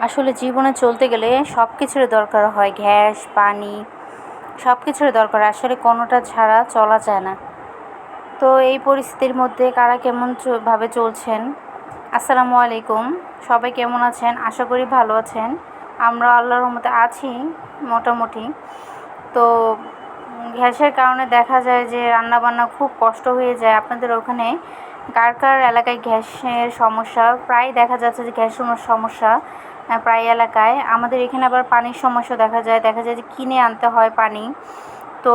আসলে জীবনে চলতে গেলে সব কিছুরই দরকার হয়। গ্যাস, পানি সব কিছুরই দরকার। আসলে কোনোটা ছাড়া চলা যায় না। তো এই পরিস্থিতির মধ্যে কারা কেমন ভাবে চলছেন? আসসালামু আলাইকুম। সবাই কেমন আছেন? আশা করি ভালো আছেন। আমরা আল্লাহর রহমতে আছি মোটামুটি। তো গ্যাসের কারণে দেখা যায় যে রান্নাবান্না খুব কষ্ট হয়ে যায়। আপনাদের ওখানে কার কার এলাকায় গ্যাসের সমস্যা? প্রায় দেখা যাচ্ছে যে গ্যাসের সমস্যা। প্রায় এলাকায়। আমাদের এখানে আবার পানির সমস্যা দেখা যায়। দেখা যায় যে কিনে আনতে হয় পানি। তো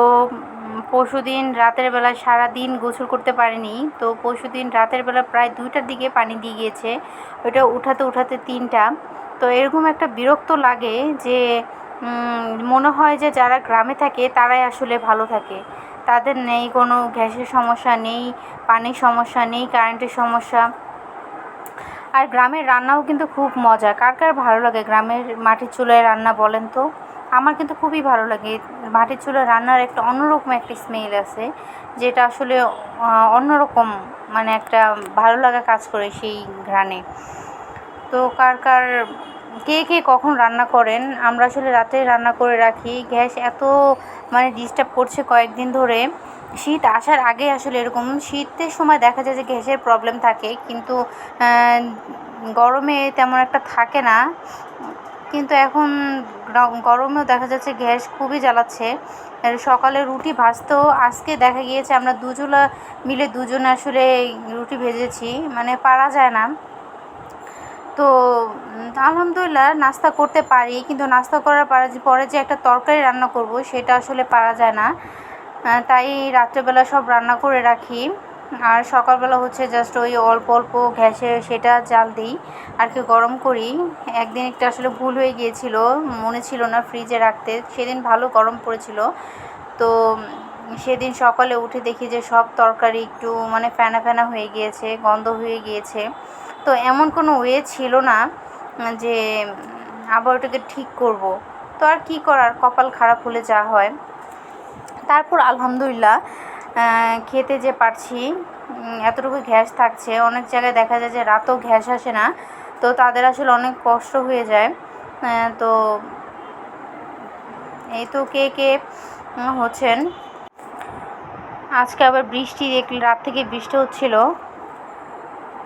পরশু দিন রাতের বেলা সারা দিন গোসল করতে পারিনি। তো পরশু দিন রাতের বেলা প্রায় দুইটার দিকে পানি দিয়ে গিয়েছে। ওইটা উঠাতে উঠাতে তিনটা। তো এরকম একটা বিরক্ত লাগে যে মনে হয় যে যারা গ্রামে থাকে তারাই আসলে ভালো থাকে। তাদের নেই কোনো গ্যাসের সমস্যা, নেই পানির সমস্যা, নেই কারেন্টের সমস্যা। আর গ্রামের রান্নাও কিন্তু খুব মজা কার কার ভালো লাগে গ্রামের মাটির চুলায় রান্না বলেন তো? আমার কিন্তু খুবই ভালো লাগে। মাটির চুলায় রান্নার একটা অন্যরকম একটা স্মেল আছে, যেটা আসলে অন্যরকম মানে একটা ভালো লাগা কাজ করে সেই ঘ্রাণে। তো কার কার কে কে কখন রান্না করেন? আমরা আসলে রাতে রান্না করে রাখি। গ্যাস এত মানে ডিস্টার্ব করছে কয়েকদিন ধরে। শীত আসার আগে আসলে এরকম শীতের সময় দেখা যায় যে গ্যাসের প্রবলেম থাকে। কিন্তু গরমে তেমন একটা থাকে না। কিন্তু এখন গরমেও দেখা যাচ্ছে গ্যাস খুবই জ্বালাচ্ছে। সকালে রুটি ভাজতেও আজকে দেখা গিয়েছে আমরা দুজলা মিলে দুজনে আসলে রুটি ভেজেছি। মানে পারা যায় না। তো আলহামদুলিল্লাহ নাস্তা করতে পারি, কিন্তু নাস্তা করার পরে যে- একটা তরকারি রান্না করব, সেটা আসলে পারা যায় না। তাই রাত্রেবেলা সব রান্না করে রাখি। আর সকালবেলা হচ্ছে জাস্ট ওই অল্প অল্প গ্যাসে সেটা জাল দিই, আর কি গরম করি। একদিন একটা আসলে ভুল হয়ে গিয়েছিল, মনে ছিল না ফ্রিজে রাখতে। সেদিন ভালো গরম পড়েছিল। তো, সেদিন সকালে উঠে দেখি যে সব তরকারি একটু মানে ফেনা ফেনা হয়ে গিয়েছে, গন্ধ হয়ে গিয়েছে। তো এমন কোনো ওয়ে ছিল না যে আবার ওটাকে ঠিক করব। তো আর কি করার? কপাল খারাপ হলে যা হয়। তারপর আলহামদুলিল্লাহ খেতে যে পারছি এতটুকু গ্যাস থাকছে। অনেক জায়গায় দেখা যায় যে রাতেও গ্যাস আসে না, তো তাদের আসলে অনেক কষ্ট হয়ে যায়। তো এই তো কে কে হচ্ছেন। আজকে আবার বৃষ্টি দেখলে রাত থেকে বৃষ্টি হচ্ছিল।